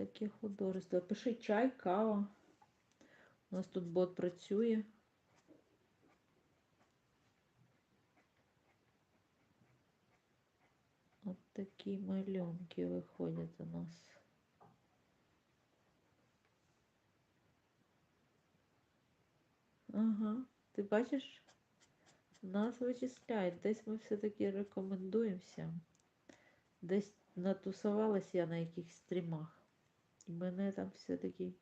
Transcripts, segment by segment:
таке художество. Пиши чай, кава. У нас тут бот працює. От такі малюнки виходять у нас. Ага, ти бачиш? Нас вичисляють. Десь ми все-таки рекомендуємося. Десь натусувалась я на якихось стрімах. Мене там все-таки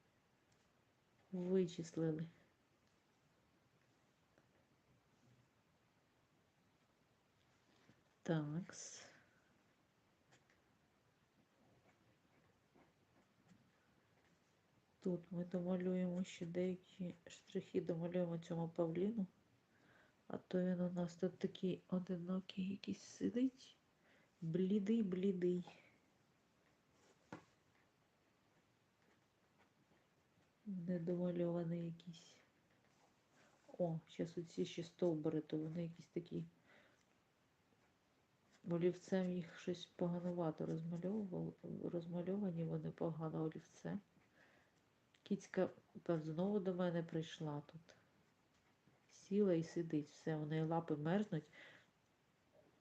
вичислили. Такс. Тут ми домалюємо ще деякі штрихи, домалюємо цьому павліну. А то він у нас тут такий одинокий якийсь сидить. Блідий, блідий. Недомальований якийсь. О, зараз оці ще стовбури, то вони якісь такі. Олівцем їх щось поганувато розмальовував, розмальовані вони погано олівцем. Кіцька знову до мене прийшла тут. Сіла і сидить. Все, у неї лапи мерзнуть,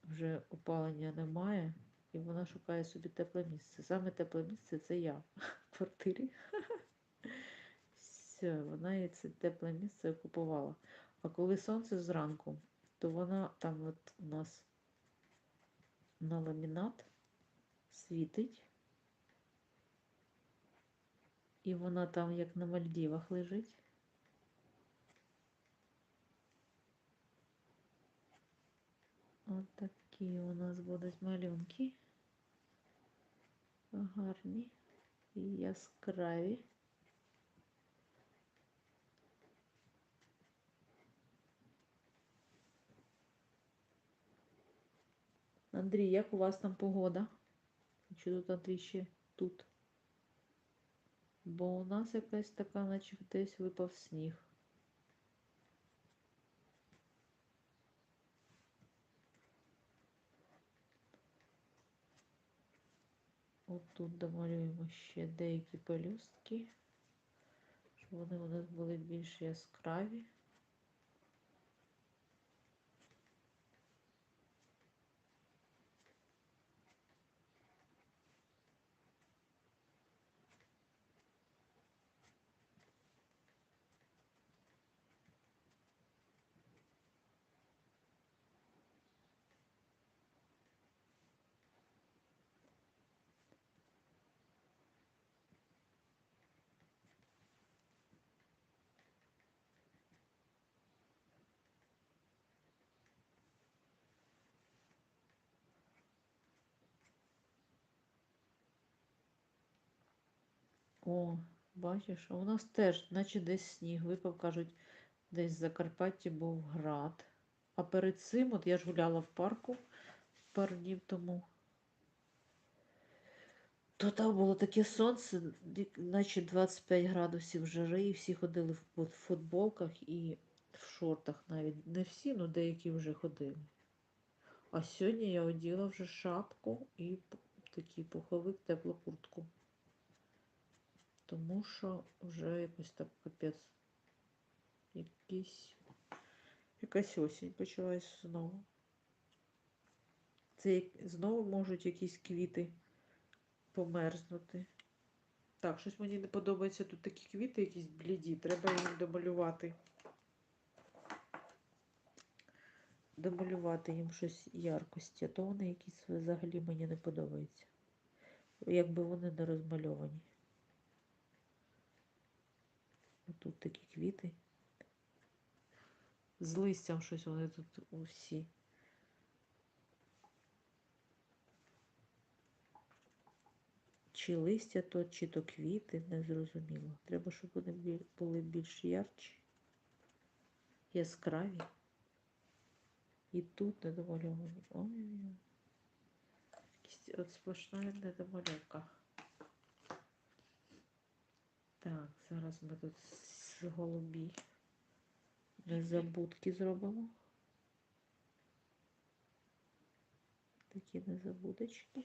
вже опалення немає, і вона шукає собі тепле місце. Саме тепле місце це я в квартирі. Все, вона їй це тепле місце окупувала. А коли сонце зранку, то вона там от у нас на ламінат світить. І вона там як на Мальдівах лежить. От такі у нас будуть малюнки. Гарні і яскраві. Андрій, як у вас там погода? Чи тут Андрій ще тут? Бо у нас якась така, наче десь випав сніг. От тут домалюємо ще деякі пелюстки, щоб вони у нас були більш яскраві. О, бачиш, а у нас теж, наче десь сніг випав, кажуть, десь в Закарпатті був град. А перед цим, от я ж гуляла в парку пару днів тому, то там було таке сонце, наче 25 градусів жари, і всі ходили в футболках і в шортах навіть. Не всі, ну деякі вже ходили. А сьогодні я оділа вже шапку і такий пуховик, теплу куртку. Тому що вже якось так капець. Якийсь. Якась осінь почалась знову. Це знову можуть якісь квіти померзнути. Так, щось мені не подобається тут такі квіти, якісь бліді. Треба їм домалювати. Домалювати їм щось яркості, а то вони якісь взагалі мені не подобаються. Якби вони не розмальовані. Тут такі квіти. З листям щось вони тут усі. Чи листя то, чи то квіти, не зрозуміло. Треба, щоб вони були більш ярчі, яскраві. І тут недомальовані. Ой-ой-ой. От сплошна недомальовка. Так, зараз ми тут з голубі незабудки зробимо. Такі незабудочки.